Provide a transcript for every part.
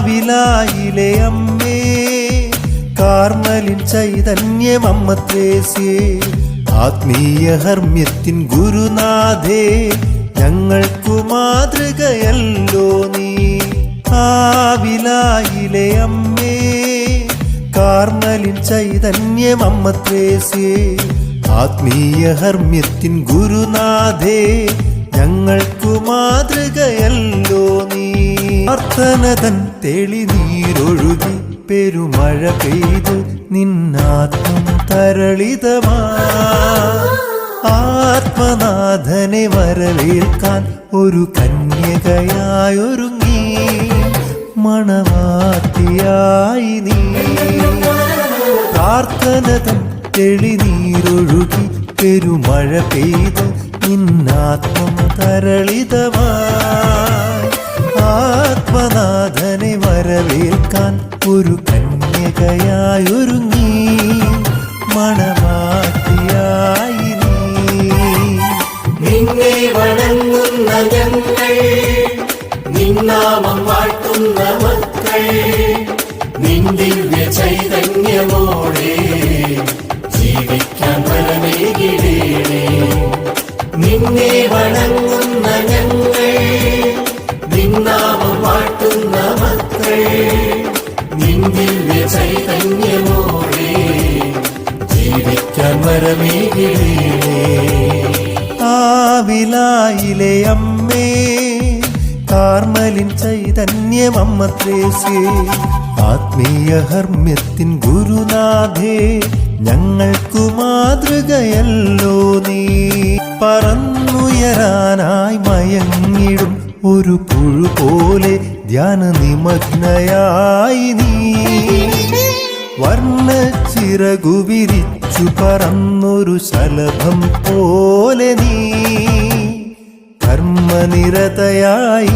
ആവിലായിലെ അമ്മേ കാർമലിൻ ചൈതന്യം ത്രേസ്യേ ആത്മീയ ഹർമ്മ്യത്തിൻ ഗുരുനാഥേ ഞങ്ങൾക്കു മാതൃകയല്ലോ നീ. ആവിലായിലെ അമ്മേ കാർമലിൻ ചൈതന്യം ത്രേസ്യേ ആത്മീയ ഹർമ്മ്യത്തിൻ ഗുരുനാഥേ ഞങ്ങൾക്കു മാതൃകയല്ലോ നീ. പ്രാർത്ഥനതൻ തെളിനീരൊഴുകി പെരുമഴ പെയ്തു നിന്നാത്മം തരളിതമാ. ആത്മനാഥനെ വരവേൽക്കാൻ ഒരു കന്യകയായൊരുങ്ങി. മണവാത്തിയായി നീ. പ്രാർത്ഥനതൻ തെളിനീരൊഴുകി പെരുമഴ പെയ്തു നിന്നാത്മം തരളിതമായി ആത്മനാഥനെ വരവേൽക്കാൻ ഒരു കന്യകയായൊരുങ്ങി. മണമാക്കിയായി നിന്നെ വണങ്ങുന്ന ഞങ്ങൾ നിന്നാമം വാഴ്ത്തുന്ന മക്കൾ നിൻ ചൈതന്യമോടെ ജീവിക്കാൻ വരമേകിടേണേ. നിന്നെ ജീവിക്കാൻ വരമേകിടേണേ. ആവിലായിലെ അമ്മേ കാർമലിൻ ആത്മീയ ഹർമ്മ്യത്തിൻ ഗുരുനാഥേ ഞങ്ങൾക്കു മാതൃകയല്ലോ നീ. പറന്നുയരാനായി മയങ്ങിടും ഒരു പുഴു പോലെ ധ്യാന നിമഗ്നയായി നീ. വർണച്ചിറകു വിരിച്ചു പറന്നൊരു ശലഭം പോലെ നീ. കർമ്മനിരതയായി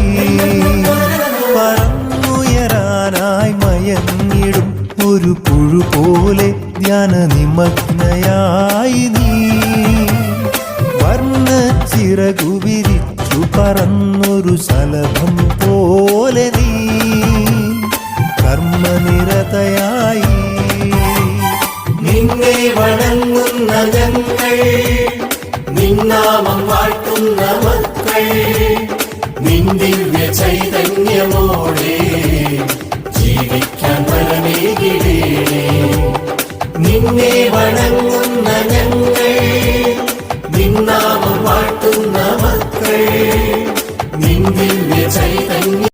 പറന്നുയരാനായി മയങ്ങിടും ഒരു പുഴു പോലെ ധ്യാന നിമഗ്നയായി നീ. വർണച്ചിറകു വിരിച്ചു പറന്നൊരു സലഭം പോലെ നീ കർമ്മനിരതയായി. നിന്നെ വണങ്ങുന്ന ഞങ്ങൾ നിന്നാമം വാഴ്ത്തുന്ന മക്കൾ ചൈതന്യമോടെ